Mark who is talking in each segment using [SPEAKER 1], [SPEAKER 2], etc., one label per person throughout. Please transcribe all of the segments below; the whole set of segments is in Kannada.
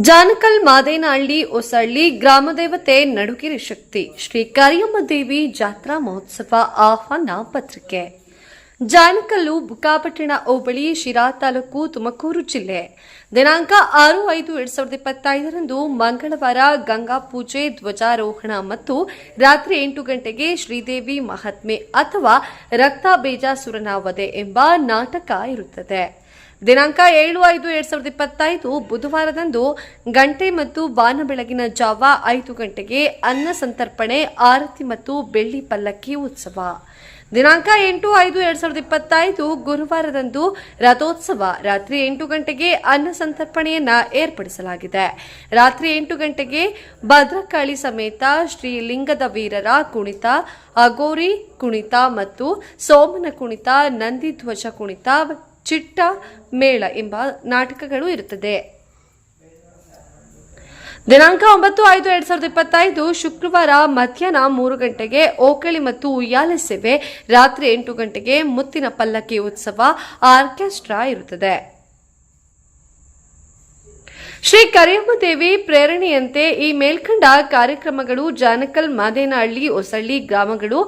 [SPEAKER 1] ಜಾನಕಲ್ ಮಾದೇನಹಳ್ಳಿ ಹೊಸಳ್ಳಿ ಗ್ರಾಮದೇವತೆ ನಡುಗಿರಿ ಶಕ್ತಿ ಶ್ರೀ ಕರಿಯಮ್ಮ ದೇವಿ ಜಾತ್ರಾ ಮಹೋತ್ಸವ ಆಹ್ವಾನ ಪತ್ರಿಕೆ. ಜಾನಕಲ್ಲು ಬುಕ್ಕಾಪಟ್ಟಣ ಹೋಬಳಿ ಶಿರಾ ತಾಲೂಕು ತುಮಕೂರು ಜಿಲ್ಲೆ. ದಿನಾಂಕ ಆರು ಐದು ಎರಡ್ ಸಾವಿರದ ಇಪ್ಪತ್ತೈದರಂದು ಮಂಗಳವಾರ ಗಂಗಾ ಪೂಜೆ, ಧ್ವಜಾರೋಹಣ ಮತ್ತು ರಾತ್ರಿ ಎಂಟು ಗಂಟೆಗೆ ಶ್ರೀದೇವಿ ಮಹಾತ್ಮೆ ಅಥವಾ ರಕ್ತ ಬೇಜಾಸುರನ ವಧೆ ಎಂಬ ನಾಟಕ ಇರುತ್ತದೆ. ದಿನಾಂಕ ಏಳು ಐದು ಎರಡ್ ಸಾವಿರದ ಇಪ್ಪತ್ತೈದು ಬುಧವಾರದಂದು ಗಂಟೆ ಮತ್ತು ಬಾನ ಬೆಳಗಿನ ಜಾವ ಐದು ಗಂಟೆಗೆ ಅನ್ನ ಸಂತರ್ಪಣೆ, ಆರತಿ ಮತ್ತು ಬೆಳ್ಳಿ ಪಲ್ಲಕ್ಕಿ ಉತ್ಸವ. ದಿನಾಂಕ ಎಂಟು ಐದು ಎರಡ್ ಸಾವಿರದ ಇಪ್ಪತ್ತೈದು ಗುರುವಾರದಂದು ರಥೋತ್ಸವ ರಾತ್ರಿ ಎಂಟು ಗಂಟೆಗೆ ಅನ್ನ ಸಂತರ್ಪಣೆಯನ್ನ ಏರ್ಪಡಿಸಲಾಗಿದೆ. ರಾತ್ರಿ ಎಂಟು ಗಂಟೆಗೆ ಭದ್ರಕಾಳಿ ಸಮೇತ ಶ್ರೀ ಲಿಂಗದ ವೀರರ ಕುಣಿತ, ಅಗೋರಿ ಕುಣಿತ ಮತ್ತು ಸೋಮನ ಕುಣಿತ ನಂದಿಧ್ವಜ ಕುಣಿತ, ಚಿಟ್ಟ ಮೇಳ ಎಂಬ ನಾಟಕಗಳು ಇರುತ್ತದೆ. ದಿನಾಂಕ ಒಂಬತ್ತು ಐದು ಎರಡ್ ಸಾವಿರದ ಇಪ್ಪತ್ತೈದು ಶುಕ್ರವಾರ ಮಧ್ಯಾಹ್ನ ಮೂರು ಗಂಟೆಗೆ ಓಕಳಿ ಮತ್ತು ಉಯ್ಯಾಲೆ ಸೇವೆ, ರಾತ್ರಿ ಎಂಟು ಗಂಟೆಗೆ ಮುತ್ತಿನ ಪಲ್ಲಕ್ಕಿ ಉತ್ಸವ, ಆರ್ಕೆಸ್ಟ್ರಾ ಇರುತ್ತದೆ. ಶ್ರೀ ಕರಿಯಮ್ಮ ದೇವಿ ಪ್ರೇರಣೆಯಂತೆ ಈ ಮೇಲ್ಕಂಡ ಕಾರ್ಯಕ್ರಮಗಳು ಜಾನಕಲ್ ಮಾದೇನಹಳ್ಳಿ, ಹೊಸಳ್ಳಿ ಗ್ರಾಮಗಳು,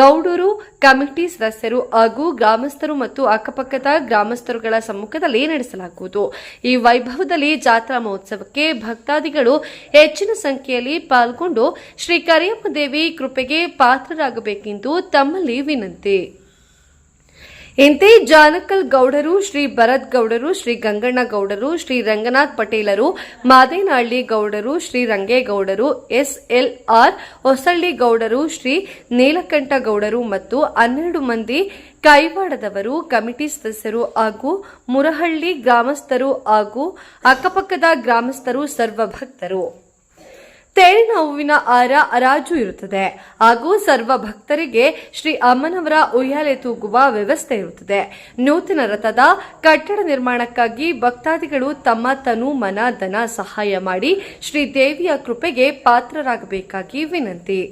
[SPEAKER 1] ಗೌಡೂರು, ಕಮಿಟಿ ಸದಸ್ಯರು ಹಾಗೂ ಗ್ರಾಮಸ್ಥರು ಮತ್ತು ಅಕ್ಕಪಕ್ಕದ ಗ್ರಾಮಸ್ಥರುಗಳ ಸಮ್ಮುಖದಲ್ಲಿ ನಡೆಸಲಾಗುವುದು. ಈ ವೈಭವದಲ್ಲಿ ಜಾತ್ರಾ ಮಹೋತ್ಸವಕ್ಕೆ ಭಕ್ತಾದಿಗಳು ಹೆಚ್ಚಿನ ಸಂಖ್ಯೆಯಲ್ಲಿ ಪಾಲ್ಗೊಂಡು ಶ್ರೀ ಕರಿಯಮ್ಮ ದೇವಿ ಕೃಪೆಗೆ ಪಾತ್ರರಾಗಬೇಕೆಂದು ತಮ್ಮಲ್ಲಿ ವಿನಂತಿ. ಇಂತೆ ಜಾನಕಲ್ ಗೌಡರು, ಶ್ರೀ ಭರತ್ ಗೌಡರು, ಶ್ರೀ ಗಂಗಣ್ಣ ಗೌಡರು, ಶ್ರೀ ರಂಗನಾಥ್ ಪಟೇಲರು, ಮಾದೇನಹಳ್ಳಿ ಗೌಡರು, ಶ್ರೀ ರಂಗೇಗೌಡರು ಎಸ್ಎಲ್ ಆರ್ ಹೊಸಳ್ಳಿ ಗೌಡರು, ಶ್ರೀ ನೀಲಕಂಠ ಗೌಡರು ಮತ್ತು ಹನ್ನೆರಡು ಮಂದಿ ಕೈವಾಡದವರು, ಕಮಿಟಿ ಸದಸ್ಯರು ಹಾಗೂ ಮುರಹಳ್ಳಿ ಗ್ರಾಮಸ್ಥರು ಹಾಗೂ ಅಕ್ಕಪಕ್ಕದ ಗ್ರಾಮಸ್ಥರು ಸರ್ವ ಭಕ್ತರು ತೇರಿನ ಹೂವಿನ ಹಾರ ಹರಾಜು ಇರುತ್ತದೆ. ಹಾಗೂ ಸರ್ವ ಭಕ್ತರಿಗೆ ಶ್ರೀ ಅಮ್ಮನವರ ಉಯ್ಯಾಲೆ ತೂಗುವ ವ್ಯವಸ್ಥೆ ಇರುತ್ತದೆ. ನೂತನ ರಥದ ಕಟ್ಟಡ ನಿರ್ಮಾಣಕ್ಕಾಗಿ ಭಕ್ತಾದಿಗಳು ತಮ್ಮ ತನು ಮನ, ಧನ ಸಹಾಯ ಮಾಡಿ ಶ್ರೀ ದೇವಿಯ ಕೃಪೆಗೆ ಪಾತ್ರರಾಗಬೇಕಾಗಿ ವಿನಂತಿ.